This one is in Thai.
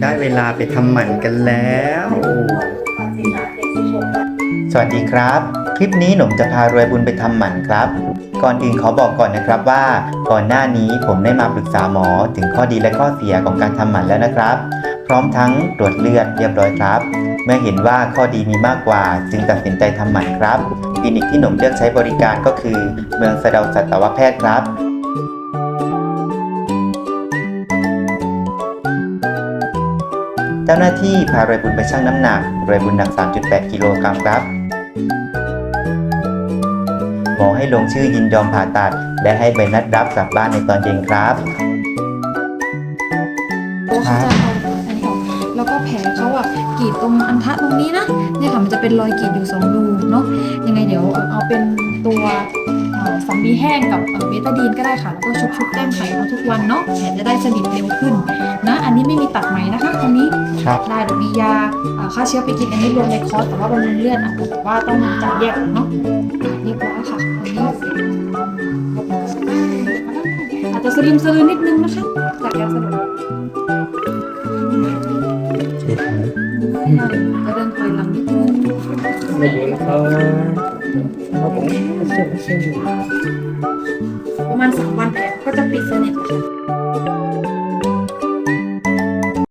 ได้เวลาไปทำหมันกันแล้ว สวัสดีครับ คลิปนี้หนุ่มจะพารวยบุญไปทำหมันครับ ก่อนอื่นขอบอกก่อนนะครับว่า ก่อนหน้านี้ผมได้มาปรึกษาหมอถึงข้อดีและข้อเสียของการทำหมันแล้วนะครับ พร้อมทั้งตรวจเลือดเรียบร้อยครับ เมื่อเห็นว่าข้อดีมีมากกว่า จึงตัดสินใจทำหมันครับคลินิกที่หนุ่มเลือกใช้บริการก็คือ เมืองสะเดาสัตวแพทย์ครับ เจ้าหน้าที่พารวยบุญไปชั่งน้ำหนักรวยบุญหนัก 3.8 กิโลกรัมครับ หมอให้ลงชื่อยินยอมผ่าตัด และให้ใบนัดรับกลับบ้านในตอนเย็นครับโอ้เขาจะเอาอันนี้ออกแล้วก็แผลเขาอะกรีดตรงอันทะตรงนี้นะเนี่ยค่ะมันจะเป็นรอยกรีดอยู่สองรูเนาะยังไงเดี๋ยวเอาเป็นตัวเอ่อสำลีแห้งกับเอ่อเบตาดีนก็ได้ค่ะ แล้วก็ชุบๆแต้มไข่เอาทุกวันเนาะแผลจะได้สนิทเร็วขึ้นนะ อันนี้ไม่มีตัดไหมนะ คะตรงนี้ครับได้เดี๋ยวมียาเอ่อฆ่าเชื้อไปกินอันนี้รวมในคอร์สแต่ว่าบำรุงเลือดอะแต่ว่าต้องจ่ายแยกเนาะอะเรียบร้อยค่ะอันนี้อาจจะสลิมสลือนิดนึงนะคะจากยาสลบก็เดินถอยหลังนิดนึงไม่ดีนะครับครับผมเส้นเส้นประมาณสามวันแผลก็จะปิดสนิทค่ะ